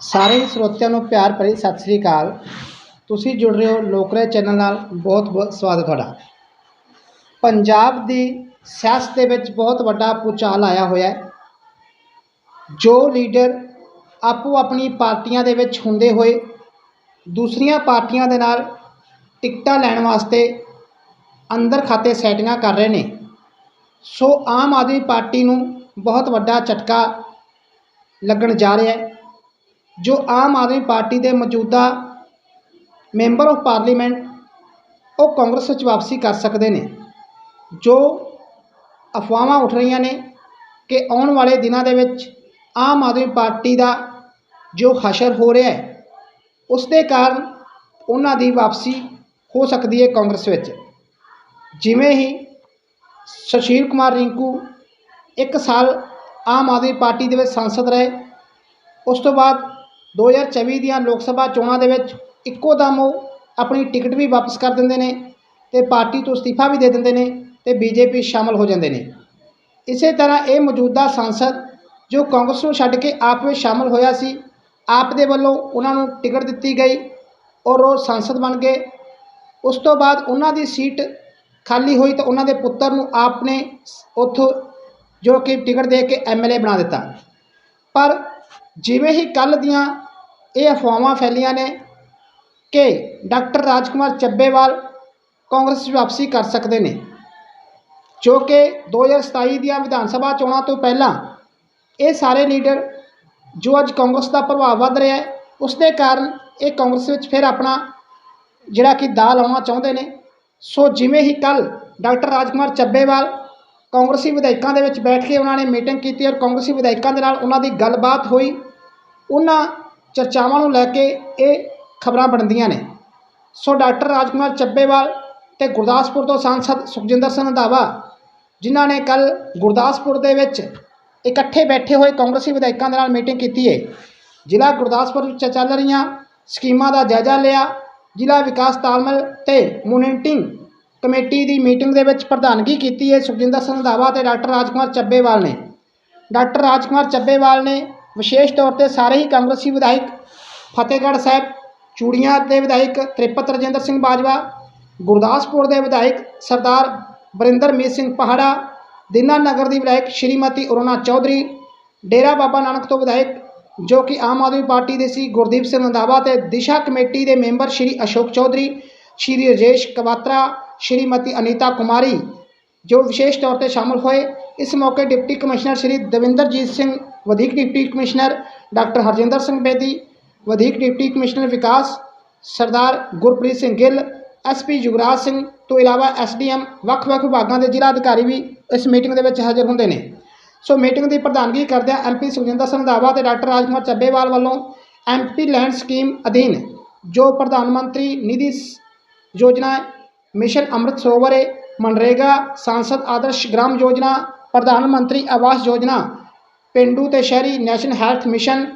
ਸਾਰੇ ਹੀ ਸਰੋਤਿਆਂ ਨੂੰ ਪਿਆਰ ਭਰੀ ਸਤਿ ਸ੍ਰੀ ਅਕਾਲ। ਤੁਸੀਂ ਜੁੜ ਰਹੇ ਹੋ ਲੋਕਰੇ ਚੈਨਲ ਨਾਲ। ਬਹੁਤ ਬਹੁਤ ਸਵਾਗਤ ਤੁਹਾਡਾ। ਪੰਜਾਬ ਦੀ ਸਿਆਸਤ ਦੇ ਵਿੱਚ ਬਹੁਤ ਵੱਡਾ ਭੂਚਾਲ ਆਇਆ ਹੋਇਆ ਹੈ। ਜੋ ਲੀਡਰ ਆਪੋ ਆਪਣੀ ਪਾਰਟੀਆਂ ਦੇ ਵਿੱਚ ਹੁੰਦੇ ਹੋਏ ਦੂਸਰੀਆਂ ਪਾਰਟੀਆਂ ਦੇ ਨਾਲ ਟਿਕਟਾਂ ਲੈਣ ਵਾਸਤੇ ਅੰਦਰ ਖਾਤੇ ਸੈਟਿੰਗਾਂ ਕਰ ਰਹੇ ਨੇ। ਸੋ ਆਮ ਆਦਮੀ ਪਾਰਟੀ ਨੂੰ ਬਹੁਤ ਵੱਡਾ ਝਟਕਾ ਲੱਗਣ ਜਾ ਰਿਹਾ ਹੈ। ਜੋ ਆਮ ਆਦਮੀ ਪਾਰਟੀ ਦੇ ਮੌਜੂਦਾ ਮੈਂਬਰ ਆਫ ਪਾਰਲੀਮੈਂਟ, ਉਹ ਕਾਂਗਰਸ ਵਿੱਚ ਵਾਪਸੀ ਕਰ ਸਕਦੇ ਨੇ। ਜੋ ਅਫਵਾਹਾਂ ਉੱਠ ਰਹੀਆਂ ਨੇ ਕਿ ਆਉਣ ਵਾਲੇ ਦਿਨਾਂ ਦੇ ਵਿੱਚ ਆਮ ਆਦਮੀ ਪਾਰਟੀ ਦਾ ਜੋ ਹਸ਼ਰ ਹੋ ਰਿਹਾ ਹੈ, ਉਸ ਦੇ ਕਾਰਨ ਉਹਨਾਂ ਦੀ ਵਾਪਸੀ ਹੋ ਸਕਦੀ ਹੈ ਕਾਂਗਰਸ ਵਿੱਚ। ਜਿਵੇਂ ਹੀ ਸੁਸ਼ੀਲ ਕੁਮਾਰ ਰਿੰਕੂ ਇੱਕ ਸਾਲ ਆਮ ਆਦਮੀ ਪਾਰਟੀ ਦੇ ਵਿੱਚ ਸੰਸਦ ਰਹੇ, ਉਸ ਤੋਂ ਬਾਅਦ 2024 ਦੀਆਂ ਲੋਕ ਸਭਾ ਚੋਣਾਂ ਦੇ ਵਿੱਚ ਇੱਕੋ ਦਮ ਉਹ ਆਪਣੀ ਟਿਕਟ ਵੀ ਵਾਪਸ ਕਰ ਦਿੰਦੇ ਨੇ ਤੇ ਪਾਰਟੀ ਤੋਂ ਅਸਤੀਫਾ ਵੀ ਦੇ ਦਿੰਦੇ ਨੇ ਤੇ ਬੀਜੇਪੀ ਸ਼ਾਮਲ ਹੋ ਜਾਂਦੇ ਨੇ। ਇਸੇ ਤਰ੍ਹਾਂ ਇਹ ਮੌਜੂਦਾ ਸੰਸਦ ਜੋ ਕਾਂਗਰਸ ਨੂੰ ਛੱਡ ਕੇ ਆਪ ਵਿੱਚ ਸ਼ਾਮਲ ਹੋਇਆ ਸੀ, ਆਪ ਦੇ ਵੱਲੋਂ ਉਹਨਾਂ ਨੂੰ ਟਿਕਟ ਦਿੱਤੀ ਗਈ ਔਰ ਉਹ ਸੰਸਦ ਬਣ ਗਏ। ਉਸ ਤੋਂ ਬਾਅਦ ਉਹਨਾਂ ਦੀ ਸੀਟ ਖਾਲੀ ਹੋਈ ਤਾਂ ਉਹਨਾਂ ਦੇ ਪੁੱਤਰ ਨੂੰ ਆਪ ਨੇ ਉੱਥੋਂ ਜੋ ਕਿ ਟਿਕਟ ਦੇ ਕੇ ਐਮਐਲਏ ਬਣਾ ਦਿੱਤਾ। ਪਰ ਜਿਵੇਂ ਹੀ ਕੱਲ ਦੀਆਂ ਇਹ ਅਫਵਾਹਾਂ ਫੈਲੀਆਂ ਨੇ ਕਿ ਡਾਕਟਰ ਰਾਜਕੁਮਾਰ ਚੱਬੇਵਾਲ ਕਾਂਗਰਸ 'ਚ ਵਾਪਸੀ ਕਰ ਸਕਦੇ ਨੇ, ਜੋ ਕਿ 2027 ਦੀਆਂ ਵਿਧਾਨ ਸਭਾ ਚੋਣਾਂ ਤੋਂ ਪਹਿਲਾਂ ਇਹ ਸਾਰੇ ਲੀਡਰ ਜੋ ਅੱਜ ਕਾਂਗਰਸ ਦਾ ਪ੍ਰਭਾਵ ਵੱਧ ਰਿਹਾ ਹੈ, ਉਸ ਦੇ ਕਾਰਨ ਇਹ ਕਾਂਗਰਸ ਵਿੱਚ ਫਿਰ ਆਪਣਾ ਜਿਹੜਾ ਕਿ ਦਾਅ ਲਾਉਣਾ ਚਾਹੁੰਦੇ ਨੇ। ਸੋ ਜਿਵੇਂ ਹੀ ਕੱਲ ਡਾਕਟਰ ਰਾਜਕੁਮਾਰ ਚੱਬੇਵਾਲ ਕਾਂਗਰਸੀ ਵਿਧਾਇਕਾਂ ਦੇ ਵਿੱਚ ਬੈਠ ਕੇ ਉਹਨਾਂ ਨੇ ਮੀਟਿੰਗ ਕੀਤੀ ਔਰ ਕਾਂਗਰਸੀ ਵਿਧਾਇਕਾਂ ਦੇ ਨਾਲ ਉਹਨਾਂ ਦੀ ਗੱਲਬਾਤ ਹੋਈ, ਉਹਨਾਂ ਚਰਚਾਵਾਂ ਨੂੰ ਲੈ ਕੇ ਇਹ ਖਬਰਾਂ ਬਣਦੀਆਂ ਨੇ। ਸੋ ਡਾਕਟਰ ਰਾਜਕੁਮਾਰ ਚੱਬੇਵਾਲ ਤੇ ਗੁਰਦਾਸਪੁਰ ਤੋਂ ਸਾਂਸਦ ਸੁਖਜਿੰਦਰ ਸਿੰਘ ਰੰਧਾਵਾ, ਜਿਨ੍ਹਾਂ ਨੇ ਕੱਲ ਗੁਰਦਾਸਪੁਰ ਦੇ ਵਿੱਚ ਇਕੱਠੇ ਬੈਠੇ ਹੋਏ ਕਾਂਗਰਸੀ ਵਿਧਾਇਕਾਂ ਦੇ ਨਾਲ ਮੀਟਿੰਗ ਕੀਤੀ ਹੈ ਜ਼ਿਲ੍ਹਾ ਗੁਰਦਾਸਪੁਰ ਵਿੱਚ ਚੱਲ ਰਹੀਆਂ ਸਕੀਮਾਂ ਦਾ ਜਾਇਜ਼ਾ ਲਿਆ, ਜ਼ਿਲ੍ਹਾ ਵਿਕਾਸ ਤਾਲਮੇਲ ਤੇ ਮੋਨੀਟਰਿੰਗ ਕਮੇਟੀ ਦੀ ਮੀਟਿੰਗ ਦੇ ਵਿੱਚ ਪ੍ਰਧਾਨਗੀ ਕੀਤੀ ਹੈ ਸੁਖਜਿੰਦਰ ਸਿੰਘ ਰੰਧਾਵਾ ਤੇ ਡਾਕਟਰ ਰਾਜਕੁਮਾਰ ਚੱਬੇਵਾਲ ਨੇ। ਡਾਕਟਰ ਰਾਜਕੁਮਾਰ ਚੱਬੇਵਾਲ ਨੇ ਵਿਸ਼ੇਸ਼ ਤੌਰ ਤੇ ਸਾਰੇ ਹੀ ਕਾਂਗਰਸੀ ਵਿਧਾਇਕ ਫਤਿਹਗੜ੍ਹ ਸਾਹਿਬ, ਚੂੜੀਆਂ ਦੇ ਵਿਧਾਇਕ ਤ੍ਰਿਪਤ ਰਜਿੰਦਰ ਸਿੰਘ ਬਾਜਵਾ, ਗੁਰਦਾਸਪੁਰ ਦੇ ਵਿਧਾਇਕ ਸਰਦਾਰ ਬਰਿੰਦਰਮੀਤ ਸਿੰਘ ਪਹਾੜਾ, ਦੀਨਾ ਨਗਰ ਦੀ ਵਿਧਾਇਕ ਸ਼੍ਰੀਮਤੀ ਅਰੁਣਾ ਚੌਧਰੀ, ਡੇਰਾ ਬਾਬਾ ਨਾਨਕ ਤੋਂ ਵਿਧਾਇਕ ਜੋ ਕਿ ਆਮ ਆਦਮੀ ਪਾਰਟੀ ਦੇ ਸੀ ਗੁਰਦੀਪ ਸਿੰਘ ਰੰਧਾਵਾ ਤੇ ਦਿਸ਼ਾ ਕਮੇਟੀ ਦੇ ਮੈਂਬਰ ਸ਼੍ਰੀ ਅਸ਼ੋਕ ਚੌਧਰੀ, ਸ਼੍ਰੀ ਰਜੇਸ਼ ਕਵਾਤਰਾ, ਸ਼੍ਰੀਮਤੀ ਅਨੀਤਾ ਕੁਮਾਰੀ ਜੋ ਵਿਸ਼ੇਸ਼ ਤੌਰ ਤੇ ਸ਼ਾਮਲ ਹੋਏ। ਇਸ ਮੌਕੇ ਡਿਪਟੀ ਕਮਿਸ਼ਨਰ ਸ਼੍ਰੀ ਦਵਿੰਦਰਜੀਤ ਸਿੰਘ, ਵਧੀਕ deputy commissioner doctor Harjinder Singh Bedi, ਵਧੀਕ ਡਿਪਟੀ ਕਮਿਸ਼ਨਰ ਵਿਕਾਸ ਸਰਦਾਰ ਗੁਰਪ੍ਰੀਤ ਸਿੰਘ ਗਿੱਲ ਐਸਪੀ ਯੁਗਰਾਜ ਸਿੰਘ, ਤੋਂ ਇਲਾਵਾ ਐਸਡੀਐਮ ਵੱਖ-ਵੱਖ ਵਿਭਾਗਾਂ ਦੇ ਜ਼ਿਲ੍ਹਾ ਅਧਿਕਾਰੀ ਵੀ ਇਸ ਮੀਟਿੰਗ ਦੇ ਵਿੱਚ ਹਾਜ਼ਰ ਹੁੰਦੇ ਨੇ। ਸੋ ਮੀਟਿੰਗ ਦੀ ਪ੍ਰਧਾਨਗੀ ਕਰਦਿਆਂ ਐਮਪੀ ਸੁਖਜਿੰਦਰ ਸਿੰਘ ਰੰਧਾਵਾ ਤੇ ਡਾਕਟਰ ਰਾਜਕੁਮਾਰ ਚੱਬੇਵਾਲ ਵੱਲੋਂ ਐਮਪੀ ਲੈਂਡ ਸਕੀਮ ਅਧੀਨ ਜੋ ਪ੍ਰਧਾਨ ਮੰਤਰੀ ਨਿਧੀ ਸ- ਯੋਜਨਾ ਮਿਸ਼ਨ ਅੰਮ੍ਰਿਤ ਸਰੋਵਰ ਮਨਰੇਗਾ ਸਾਂਸਦ ਆਦਰਸ਼ ਗ੍ਰਾਮ ਯੋਜਨਾ ਪ੍ਰਧਾਨ ਮੰਤਰੀ ਆਵਾਸ ਯੋਜਨਾ, ਪਿੰਡੂ ਤੇ ਸ਼ਹਿਰੀ national health mission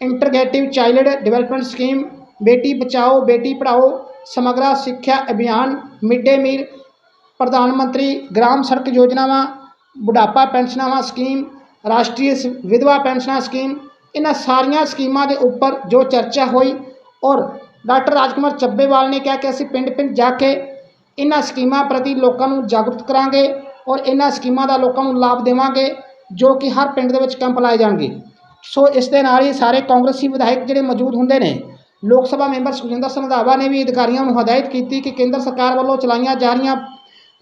integrative child development scheme, Beti Bachao, Beti ਪੜ੍ਹਾਓ, ਸਮਗਰਾ ਸਿੱਖਿਆ ਅਭਿਆਨ, ਮਿਡ ਡੇ ਮੀਲ, ਪ੍ਰਧਾਨ ਮੰਤਰੀ ਗ੍ਰਾਮ ਸੜਕ ਯੋਜਨਾਵਾਂ, ਬੁਢਾਪਾ ਪੈਨਸ਼ਨਾਵਾਂ ਸਕੀਮ, ਰਾਸ਼ਟਰੀ ਸ- ਵਿਧਵਾ ਪੈਨਸ਼ਨਾਂ ਸਕੀਮ, ਇਹਨਾਂ ਸਾਰੀਆਂ ਸਕੀਮਾਂ ਦੇ ਉੱਪਰ ਜੋ ਚਰਚਾ ਹੋਈ ਔਰ ਡਾਕਟਰ ਰਾਜਕੁਮਾਰ ਚੱਬੇਵਾਲ ਨੇ ਕਿਹਾ ਕਿ ਅਸੀਂ ਪਿੰਡ ਪਿੰਡ ਜਾ ਕੇ ਇਹਨਾਂ ਸਕੀਮਾਂ ਪ੍ਰਤੀ ਲੋਕਾਂ ਨੂੰ ਜਾਗਰੂਕ ਕਰਾਂਗੇ ਔਰ ਇਹਨਾਂ ਸਕੀਮਾਂ ਦਾ ਲੋਕਾਂ ਨੂੰ ਲਾਭ ਦੇਵਾਂਗੇ, ਜੋ ਕਿ ਹਰ ਪਿੰਡ ਦੇ ਵਿੱਚ ਕੈਂਪ ਲਾਏ ਜਾਣਗੇ। ਸੋ ਇਸ ਦੇ ਨਾਲ ਹੀ ਸਾਰੇ ਕਾਂਗਰਸੀ ਵਿਧਾਇਕ ਜਿਹੜੇ ਮੌਜੂਦ ਹੁੰਦੇ ਨੇ, ਲੋਕ ਸਭਾ ਮੈਂਬਰ ਸੁਖਜਿੰਦਰ ਸਿੰਘ ਰੰਧਾਵਾ ਨੇ ਵੀ ਅਧਿਕਾਰੀਆਂ ਨੂੰ ਹਦਾਇਤ ਕੀਤੀ ਕਿ ਕੇਂਦਰ ਸਰਕਾਰ ਵੱਲੋਂ ਚਲਾਈਆਂ ਜਾ ਰਹੀਆਂ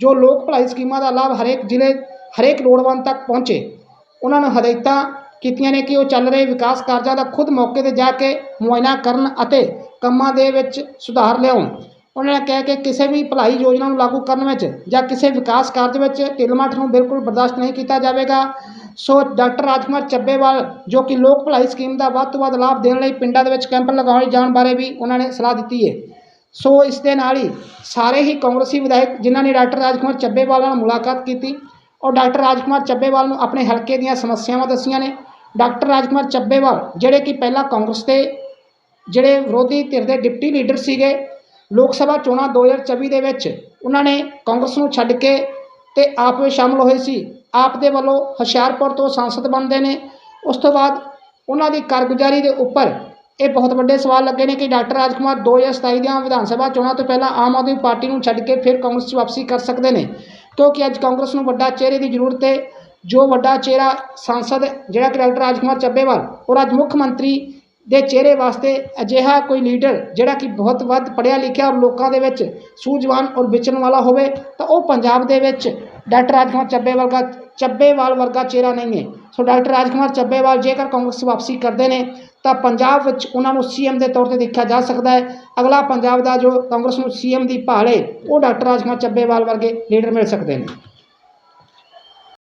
ਜੋ ਲੋਕ ਭਲਾਈ ਸਕੀਮਾਂ ਦਾ ਲਾਭ ਹਰੇਕ ਜ਼ਿਲ੍ਹੇ, ਹਰੇਕ ਲੋੜਵੰਦ ਤੱਕ ਪਹੁੰਚੇ। ਉਹਨਾਂ ਨੂੰ ਹਦਾਇਤਾਂ ਕੀਤੀਆਂ ਨੇ ਕਿ ਉਹ ਚੱਲ ਰਹੇ ਵਿਕਾਸ ਕਾਰਜਾਂ ਦਾ ਖੁਦ ਮੌਕੇ ਤੇ ਜਾ ਕੇ ਮੁਆਇਨਾ ਕਰਨ ਅਤੇ ਕੰਮਾਂ ਦੇ ਵਿੱਚ ਸੁਧਾਰ ਲਿਆਉਣ। ਉਹਨਾਂ ਨੇ ਕਿਹਾ ਕਿ ਕਿਸੇ ਵੀ ਭਲਾਈ ਯੋਜਨਾ ਨੂੰ ਲਾਗੂ ਕਰਨ ਵਿੱਚ ਜਾਂ ਕਿਸੇ ਵਿਕਾਸ ਕਾਰਜ ਵਿੱਚ ਢਿੱਲਮੱਠ ਨੂੰ ਬਿਲਕੁਲ ਬਰਦਾਸ਼ਤ ਨਹੀਂ ਕੀਤਾ ਜਾਵੇਗਾ। ਸੋ ਡਾਕਟਰ ਰਾਜਕੁਮਾਰ ਚੱਬੇਵਾਲ, ਜੋ ਕਿ ਲੋਕ ਭਲਾਈ ਸਕੀਮ ਦਾ ਵੱਧ ਤੋਂ ਵੱਧ ਲਾਭ ਦੇਣ ਲਈ ਪਿੰਡਾਂ ਦੇ ਵਿੱਚ ਕੈਂਪ ਲਗਾਉਣ ਜਾਣ ਬਾਰੇ ਵੀ ਉਹਨਾਂ ਨੇ ਸਲਾਹ ਦਿੱਤੀ ਹੈ ਸੋ ਇਸ ਦੇ ਨਾਲ ਹੀ ਸਾਰੇ ਹੀ ਕਾਂਗਰਸੀ ਵਿਧਾਇਕ ਜਿਨ੍ਹਾਂ ਨੇ ਡਾਕਟਰ ਰਾਜਕੁਮਾਰ ਚੱਬੇਵਾਲ ਨਾਲ ਮੁਲਾਕਾਤ ਕੀਤੀ ਔਰ ਡਾਕਟਰ ਰਾਜਕੁਮਾਰ ਚੱਬੇਵਾਲ ਨੂੰ ਆਪਣੇ ਹਲਕੇ ਦੀਆਂ ਸਮੱਸਿਆਵਾਂ ਦੱਸੀਆਂ ਨੇ। ਡਾਕਟਰ ਰਾਜਕੁਮਾਰ ਚੱਬੇਵਾਲ, ਜਿਹੜੇ ਕਿ ਪਹਿਲਾਂ ਕਾਂਗਰਸ ਦੇ ਜਿਹੜੇ ਵਿਰੋਧੀ ਧਿਰ ਦੇ ਡਿਪਟੀ ਲੀਡਰ ਸੀਗੇ ਲੋਕ ਸਭਾ ਚੋਣਾਂ 2024 ਦੇ ਵਿੱਚ ਉਹਨਾਂ ਨੇ ਕਾਂਗਰਸ ਨੂੰ ਛੱਡ ਕੇ ਤੇ ਆਪ ਵਿੱਚ ਸ਼ਾਮਲ ਹੋਏ ਸੀ। ਆਪ ਦੇ ਵੱਲੋਂ ਹੁਸ਼ਿਆਰਪੁਰ ਤੋਂ ਸੰਸਦ ਬਣਦੇ ਨੇ। ਉਸ ਤੋਂ ਬਾਅਦ ਉਹਨਾਂ ਦੀ ਕਾਰਗੁਜ਼ਾਰੀ ਦੇ ਉੱਪਰ ਇਹ ਬਹੁਤ ਵੱਡੇ ਸਵਾਲ ਲੱਗੇ ਨੇ ਕਿ ਡਾਕਟਰ ਰਾਜਕੁਮਾਰ 2027 ਦੀਆਂ ਵਿਧਾਨ ਸਭਾ ਚੋਣਾਂ ਤੋਂ ਪਹਿਲਾਂ ਆਮ ਆਦਮੀ ਪਾਰਟੀ ਨੂੰ ਛੱਡ ਕੇ ਫਿਰ ਕਾਂਗਰਸ 'ਚ ਵਾਪਸੀ ਕਰ ਸਕਦੇ ਨੇ। ਕਿਉਂਕਿ ਅੱਜ ਕਾਂਗਰਸ ਨੂੰ ਵੱਡਾ ਚਿਹਰੇ ਦੀ ਜ਼ਰੂਰਤ ਹੈ। ਜੋ ਵੱਡਾ ਚਿਹਰਾ ਸੰਸਦ ਜਿਹੜਾ ਕਿ ਡਾਕਟਰ ਰਾਜਕੁਮਾਰ ਚੱਬੇਵਾਲ ਔਰ ਅੱਜ ਮੁੱਖ ਮੰਤਰੀ ਦੇ ਚਿਹਰੇ ਵਾਸਤੇ ਅਜਿਹਾ ਕੋਈ ਲੀਡਰ ਜਿਹੜਾ ਕਿ ਬਹੁਤ ਵੱਧ ਪੜ੍ਹਿਆ ਲਿਖਿਆ ਔਰ ਲੋਕਾਂ ਦੇ ਵਿੱਚ ਸੂਝਵਾਨ ਔਰ ਵਿਚਰਨ ਵਾਲਾ ਹੋਵੇ, ਤਾਂ ਉਹ ਪੰਜਾਬ ਦੇ ਵਿੱਚ ਡਾਕਟਰ ਰਾਜਕੁਮਾਰ ਚੱਬੇਵਾਲ ਦਾ ਚੱਬੇਵਾਲ ਵਰਗਾ ਚਿਹਰਾ ਨਹੀਂ ਹੈ। ਸੋ ਡਾਕਟਰ ਰਾਜਕੁਮਾਰ ਚੱਬੇਵਾਲ ਜੇਕਰ ਕਾਂਗਰਸ ਵਾਪਸੀ ਕਰਦੇ ਨੇ, ਤਾਂ ਪੰਜਾਬ ਵਿੱਚ ਉਹਨਾਂ ਨੂੰ ਸੀਐਮ ਦੇ ਤੌਰ ਤੇ ਦੇਖਿਆ ਜਾ ਸਕਦਾ ਹੈ। ਅਗਲਾ ਪੰਜਾਬ ਦਾ ਜੋ ਕਾਂਗਰਸ ਨੂੰ ਸੀਐਮ ਦੀ ਭਾਲ ਹੈ, ਉਹ ਡਾਕਟਰ ਰਾਜਕੁਮਾਰ ਚੱਬੇਵਾਲ ਵਰਗੇ ਲੀਡਰ ਮਿਲ ਸਕਦੇ ਨੇ।